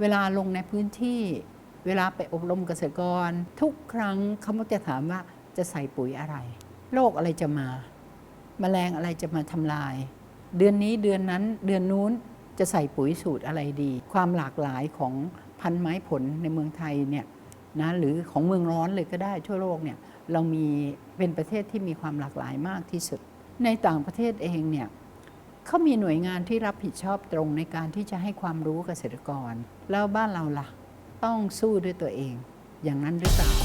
เวลาลงในพื้นที่ เวลาไปอบรมเกษตรกร ทุกครั้งเขามักจะถามว่าจะใส่ปุ๋ยอะไรโรคอะไรจะมาแมลงอะไรจะมาทำลาย เดือนนี้เดือนนั้นเดือนนู้นจะใส่ปุ๋ยสูตรอะไรดี ความหลากหลายของพันธุ์ไม้ผลในเมืองไทยเนี่ยนะหรือของเมืองร้อนเลยก็ได้ทั่วโลกเนี่ยเรามีเป็นประเทศที่มีความหลากหลายมากที่สุด ในต่างประเทศเองเนี่ยเขามีหน่วยงานที่รับผิดชอบตรงในการที่จะให้ความรู้เกษตรกร แล้วบ้านเราล่ะ ต้องสู้ด้วยตัวเอง อย่างนั้นหรือเปล่า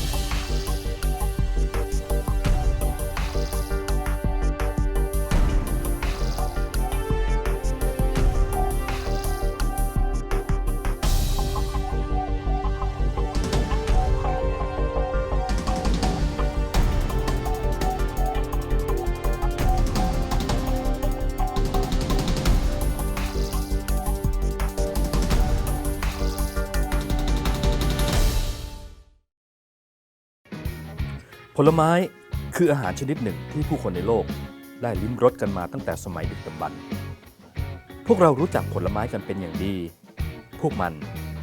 ผลไม้คืออาหารชนิดหนึ่งที่ผู้คนในโลกได้ลิ้มรสกันมาตั้งแต่สมัยดึกดำบรรพ์พวกเรารู้จักผลไม้กันเป็นอย่างดี พวกมัน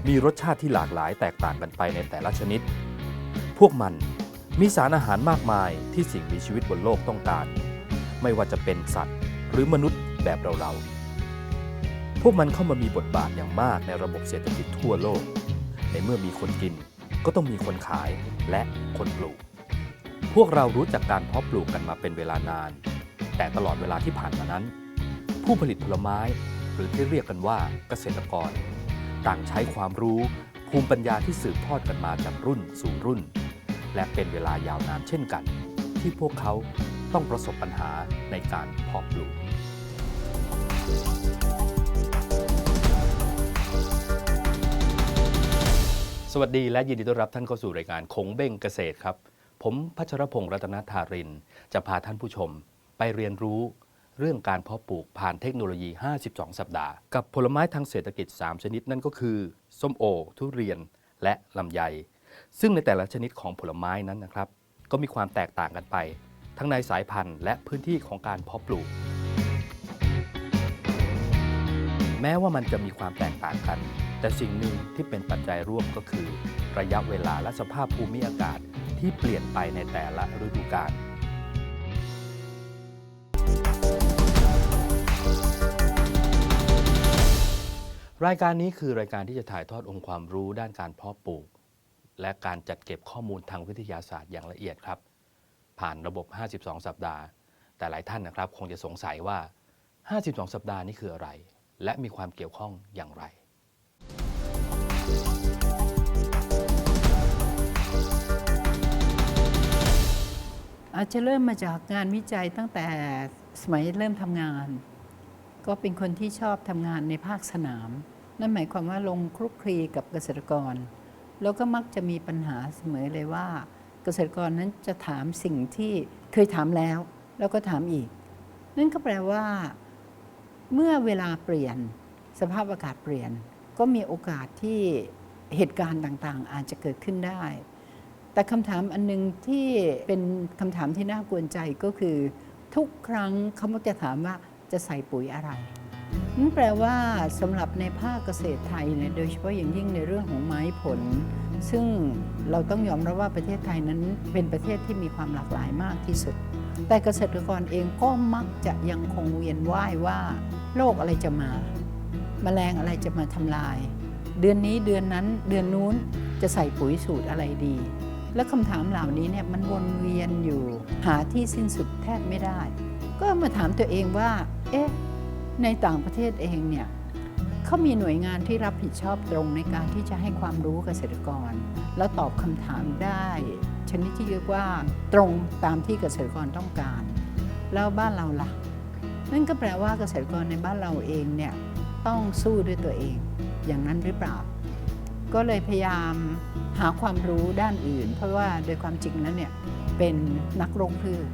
มีรสชาติที่หลากหลายแตกต่างกันไปในแต่ละชนิด พวกมันมีสารอาหารมากมายที่สิ่งมีชีวิตบนโลกต้องการ ไม่ว่าจะเป็นสัตว์หรือมนุษย์แบบเราๆ พวกมันเข้ามามีบทบาทอย่างมากในระบบเศรษฐกิจทั่วโลก ในเมื่อมีคนกินก็ต้องมีคนขายและคนปลูก วกเรารู้จักการเพาะปลูกกันมาเป็นเวลานาน แต่ตลอดเวลาที่ผ่านมานั้น ผู้ผลิตผลไม้ หรือที่เรียกกันว่าเกษตรกร ต่างใช้ความรู้ภูมิปัญญาที่สืบทอดกันมาจากรุ่นสู่รุ่น และเป็นเวลายาวนานเช่นกัน ที่พวกเขาต้องประสบปัญหาในการเพาะปลูกสวัสดีและยินดีต้อนรับท่านเข้าสู่รายการคงเบ้งเกษตรครับ ผมพัชรพงศ์รัตนธาริน จะพาท่านผู้ชม ไปเรียนรู้เรื่องการเพาะปลูกผ่านเทคโนโลยี 52 สัปดาห์ กับผลไม้ทางเศรษฐกิจ 3 ชนิดนั่นก็คือ ส้มโอ ทุเรียน และลำไย ซึ่งในแต่ละชนิดของผลไม้นั้นนะครับ ก็มีความแตกต่างกันไป ทั้งในสายพันธุ์ และพื้นที่ของการเพาะปลูก แม้ว่ามันจะมีความแตกต่างกัน แต่สิ่งหนึ่งที่เป็นปัจจัยร่วมก็คือ ระยะเวลาและสภาพภูมิอากาศ ที่เปลี่ยนไปในแต่ละฤดูกาลรายการนี้คือรายการที่จะถ่ายทอดองค์ความรู้ด้านการเพาะปลูก และการจัดเก็บข้อมูลทางวิทยาศาสตร์อย่างละเอียดครับ ผ่านระบบ 52 สัปดาห์ แต่หลายท่านนะครับ คงจะสงสัยว่า 52 สัปดาห์นี้คืออะไร และมีความเกี่ยวข้องอย่างไร อาจจะเริ่มมาจากงานวิจัยตั้งแต่สมัยเริ่มทำงาน ก็เป็นคนที่ชอบทำงานในภาคสนาม นั่นหมายความว่าลงคลุกคลีกับเกษตรกร แล้วก็มักจะมีปัญหาเสมอเลยว่า เกษตรกรนั้นจะถามสิ่งที่เคยถามแล้ว แล้วก็ถามอีก นั่นก็แปลว่า เมื่อเวลาเปลี่ยน สภาพอากาศเปลี่ยน ก็มีโอกาสที่เหตุการณ์ต่างๆ อาจจะเกิดขึ้นได้ แต่คำถามอันหนึงที่เป็นคำถามที่น่ากวนใจก็คือ ทุกครั้งเขามักจะถามว่าจะใส่ปุ๋ยอะไรนั่นแปลว่าสำหรับในภาคเกษตรไทยเนี่ยโดยเฉพาะอย่างยิ่งในเรื่องของไม้ผล ซึ่งเราต้องยอมรับว่าประเทศไทยนั้นเป็นประเทศที่มีความหลากหลายมากที่สุด แต่เกษตรกรเองก็มักจะยังคงเวียนว่ายว่าโรคอะไรจะมาแมลงอะไรจะมาทำลาย เดือนนี้เดือนนั้นเดือนนู้นจะใส่ปุ๋ยสูตรอะไรดี และคำถามเหล่านี้เนี่ยมันวนเวียนอยู่หาที่สิ้นสุดแทบไม่ได้ ก็มาถามตัวเองว่า เอ๊ะ ในต่างประเทศเองเนี่ยเขามีหน่วยงานที่รับผิดชอบตรงในการที่จะให้ความรู้เกษตรกร แล้วตอบคำถามได้ ชนิดที่เรียกว่าตรงตามที่เกษตรกรต้องการ แล้วบ้านเราล่ะ นั่นก็แปลว่าเกษตรกรในบ้านเราเองเนี่ยต้องสู้ด้วยตัวเอง อย่างนั้นหรือเปล่า ก็เลยพยายามหาความรู้ด้านอื่น เพราะว่าโดยความจริงแล้วเนี่ยเป็นนักโรคพืช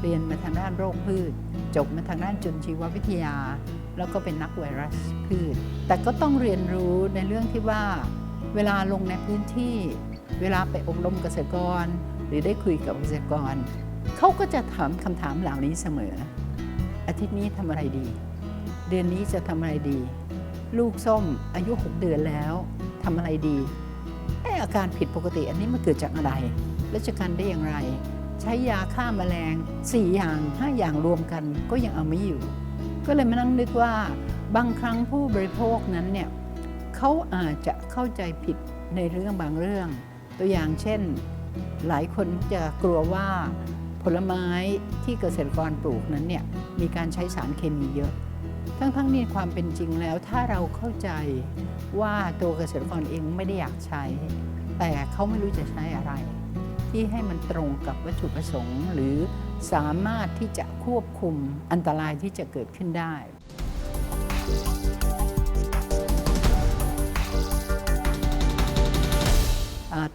เรียนมาทางด้านโรคพืช จบมาทางด้านจุลชีววิทยา แล้วก็เป็นนักไวรัสพืช แต่ก็ต้องเรียนรู้ในเรื่องที่ว่า เวลาลงในพื้นที่ เวลาไปอบรมเกษตรกร หรือได้คุยกับเกษตรกรเขาก็จะถามคำถามเหล่านี้เสมอ อาทิตย์นี้ทำอะไรดี เดือนนี้จะทำอะไรดี ลูกส้มอายุ 6 เดือนแล้ว ทำอะไรดีเออาการผิดปกติอันนี้มันเกิดจากอะไรและจะกันได้อย่างไร ใช้ยาฆ่าแมลง 4 อย่าง 5 อย่างรวมกันก็ยังเอาไม่อยู่ ก็เลยมานั่งนึกว่าบางครั้งผู้บริโภคนั้นเนี่ยเขาอาจจะเข้าใจผิดในเรื่องบางเรื่อง ตัวอย่างเช่น หลายคนจะกลัวว่าผลไม้ที่เกษตรกรปลูกนั้นเนี่ยมีการใช้สารเคมีเยอะ ทั้งๆนี้ความเป็นจริงแล้วถ้าเราเข้าใจว่าตัวเกษตรกรเองไม่ได้อยากใช้ แต่เขาไม่รู้จะใช้อะไร ที่ให้มันตรงกับวัตถุประสงค์ หรือสามารถที่จะควบคุมอันตรายที่จะเกิดขึ้นได้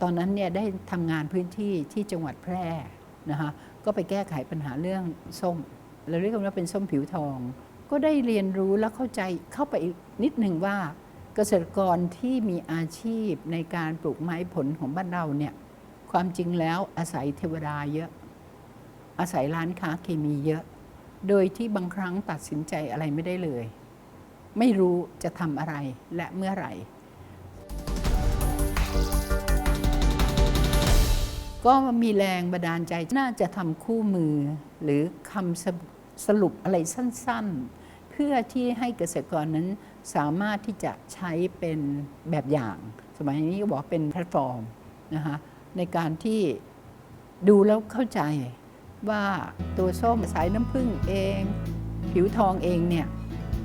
ตอนนั้นเนี่ยได้ทำงานพื้นที่ที่จังหวัดแพร่นะคะก็ไปแก้ไขปัญหาเรื่องส้ม เราเรียกกันว่าเป็นส้มผิวทอง ก็ได้เรียนรู้และเข้าใจเข้าไปอีกนิดหนึ่งว่า เกษตรกรที่มีอาชีพในการปลูกไม้ผลของบ้านเราเนี่ยความจริงแล้วอาศัยเทวดาเยอะ อาศัยร้านค้าเคมีเยอะ โดยที่บางครั้งตัดสินใจอะไรไม่ได้เลย ไม่รู้จะทำอะไรและเมื่อไหร่ ก็มีแรงบันดาลใจน่าจะทำคู่มือหรือคำสรุปอะไรสั้น ๆ พื่อที่ให้เกษตรกรนั้นสามารถที่จะใช้เป็นแบบอย่าง สมัยนี้ก็บอกเป็นแพลตฟอร์มนะคะในการที่ดูแล้วเข้าใจว่าตัวส้มสายน้ำผึ้งเอง ผิวทองเองเนี่ย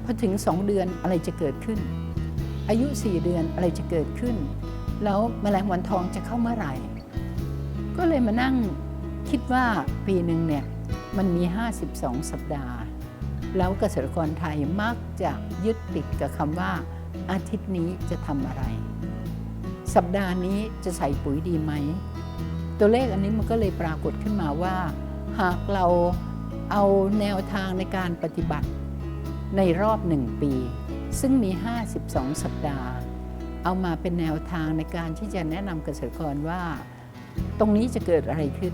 พอถึง 2 เดือนอะไรจะเกิดขึ้น อายุ 4 เดือนอะไรจะเกิดขึ้น แล้วแมลงวันทองจะเข้าเมื่อไหร่ ก็เลยมานั่งคิดว่าปีหนึ่งเนี่ยมันมี 52 สัปดาห์ แล้วเกษตรกรไทยมักจะยึดติดกับคำว่า อาทิตย์นี้จะทำอะไร สัปดาห์นี้จะใส่ปุ๋ยดีไหม ตัวเลขอันนี้มันก็เลยปรากฏขึ้นมาว่า หากเราเอาแนวทางในการปฏิบัติในรอบหนึ่งปี ซึ่งมี 52 สัปดาห์ เอามาเป็นแนวทางในการที่จะแนะนำเกษตรกรว่า ตรงนี้จะเกิดอะไรขึ้น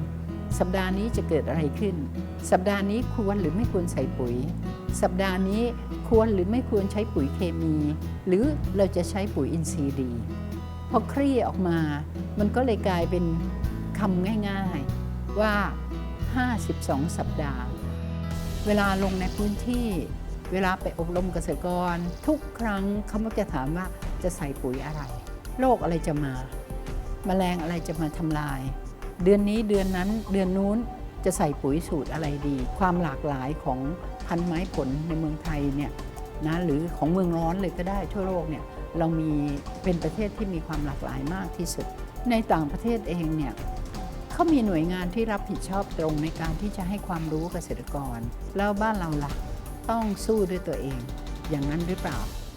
สัปดาห์นี้จะเกิดอะไรขึ้น สัปดาห์นี้ควรหรือไม่ควรใส่ปุ๋ย สัปดาห์นี้ควรหรือไม่ควรใช้ปุ๋ยเคมี หรือเราจะใช้ปุ๋ยอินทรีย์ดีพอคลี่ออกมา มันก็เลยกลายเป็นคำง่ายๆว่า 52 สัปดาห์ เวลาลงในพื้นที่ เวลาไปอบรมเกษตรกร ทุกครั้งเขามักจะถามว่าจะใส่ปุ๋ยอะไร โรคอะไรจะมา แมลงอะไรจะมาทำลาย เดือนนี้เดือนนั้นเดือนนู้นจะใส่ปุ๋ยสูตรอะไรดี ความหลากหลายของพันธุ์ไม้ผลในเมืองไทยเนี่ยนะหรือของเมืองร้อนเลยก็ได้ทั่วโลกเนี่ยเรามีเป็นประเทศที่มีความหลากหลายมากที่สุด ในต่างประเทศเองเนี่ยเขามีหน่วยงานที่รับผิดชอบตรงในการที่จะให้ความรู้เกษตรกร แล้วบ้านเราล่ะต้องสู้ด้วยตัวเอง อย่างนั้นหรือเปล่า